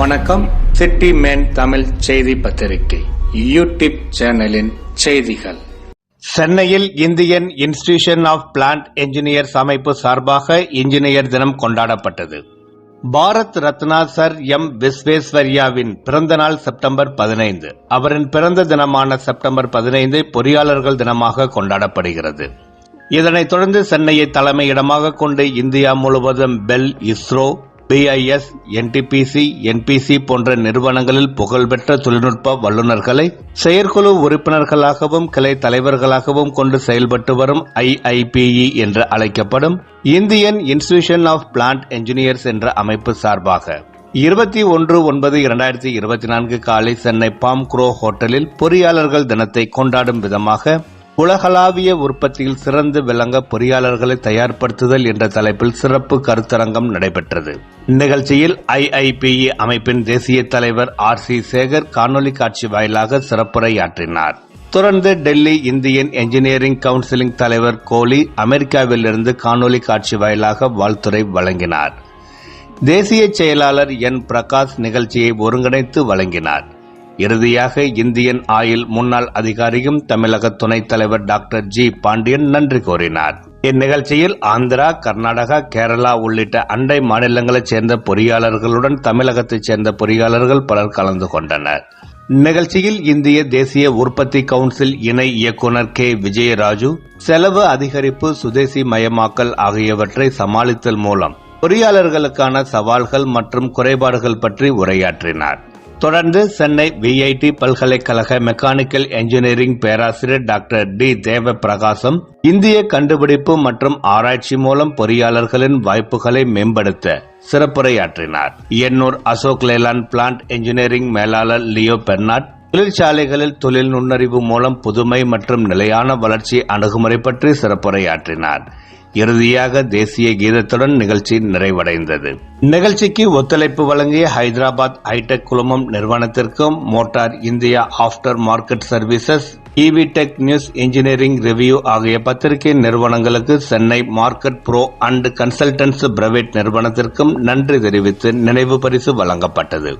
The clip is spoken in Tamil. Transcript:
வணக்கம். சிட்டி மேன் தமிழ் செய்தி பத்திரிகை. யூடியூப் சேனலின் செய்திகள். சென்னையில் Indian institution of plant engineers அமைப்பு சார்பாக இன்ஜினியர் தினம் கொண்டாடப்பட்டது. பாரத் ரத்னா சர் எம் விஸ்வேஸ்வர்யாவின் பிறந்த நாள் செப்டம்பர் பதினைந்து. அவரின் பிறந்த தினமான செப்டம்பர் பதினைந்து பொறியாளர்கள் தினமாக கொண்டாடப்படுகிறது. இதனைத் தொடர்ந்து சென்னையை தலைமையிடமாக கொண்டு இந்தியா முழுவதும் BEL ISRO BIS NTPC NBC போன்ற நிறுவனங்களில் புகழ்பெற்ற தொழில்நுட்ப வல்லுநர்களை செயற்குழு உறுப்பினர்களாகவும் கிளை தலைவர்களாகவும் கொண்டு செயல்பட்டு வரும் ஐஐபிஇ என்று அழைக்கப்படும் Indian institution of plant engineers என்ற அமைப்பு சார்பாக இருபத்தி ஒன்று ஒன்பது இரண்டாயிரத்தி இருபத்தி நான்கு காலை சென்னை பாம் குரோ ஹோட்டலில் பொறியாளர்கள் தினத்தை கொண்டாடும் விதமாக உலகளாவிய உற்பத்தியில் சிறந்து விளங்க பொறியாளர்களை தயார்படுத்துதல் என்ற தலைப்பில் சிறப்பு கருத்தரங்கம் நடைபெற்றது. நிகழ்ச்சியில் ஐஐபிஇ அமைப்பின் தேசிய தலைவர் ஆர் சி சேகர் காணொலி காட்சி வாயிலாக சிறப்புரையாற்றினார். தொடர்ந்து டெல்லி இந்தியன் என்ஜினியரிங் கவுன்சிலிங் தலைவர் கோலி அமெரிக்காவிலிருந்து காணொலி காட்சி வாயிலாக வாழ்த்துரை வழங்கினார். தேசிய செயலாளர் என் பிரகாஷ் நிகழ்ச்சியை ஒருங்கிணைத்து வழங்கினார். இறுதியாக இந்தியன் ஆயில் முன்னாள் அதிகாரியும் தமிழக துணைத் தலைவர் டாக்டர் ஜி பாண்டியன் நன்றி கூறினார். இந்நிகழ்ச்சியில் ஆந்திரா கர்நாடகா கேரளா உள்ளிட்ட அண்டை மாநிலங்களைச் சேர்ந்த பொறியாளர்களுடன் தமிழகத்தைச் சேர்ந்த பொறியாளர்கள் பலர் கலந்து கொண்டனர். நிகழ்ச்சியில் இந்திய தேசிய உற்பத்தி கவுன்சில் இணை இயக்குநர் கே. விஜயராஜு செலவு அதிகரிப்பு சுதேசி மயமாக்கல் ஆகியவற்றை சமாளித்தல் மூலம் பொறியாளர்களுக்கான சவால்கள் மற்றும் குறைபாடுகள் பற்றி உரையாற்றினார். தொடர்ந்து சென்னை விஐடி பல்கலைக்கழக மெக்கானிக்கல் என்ஜினியரிங் பேராசிரியர் டாக்டர் டி தேவ பிரகாசம் இந்திய கண்டுபிடிப்பு மற்றும் ஆராய்ச்சி மூலம் பொறியாளர்களின் வாய்ப்புகளை மேம்படுத்த சிறப்புரையாற்றினார். Ennore Ashok Leyland plant engineering மேலாளர் லியோ பெர்னாட் தொழிற்சாலைகளில் தொழில் நுண்ணறிவு மூலம் புதுமை மற்றும் நிலையான வளர்ச்சி அணுகுமுறை பற்றி சிறப்புரையாற்றினார். இறுதியாக தேசிய கீதத்துடன் நிகழ்ச்சி நிறைவடைந்தது. நிகழ்ச்சிக்கு ஒத்துழைப்பு வழங்கிய ஹைதராபாத் ஹைடெக் குழுமம் நிறுவனத்திற்கும் motor India aftermarket services EV tech news engineering review ஆகிய பத்திரிகை நிறுவனங்களுக்கு Chennai market pro and consultants private நிறுவனத்திற்கும் நன்றி தெரிவித்து நினைவு பரிசு வழங்கப்பட்டது.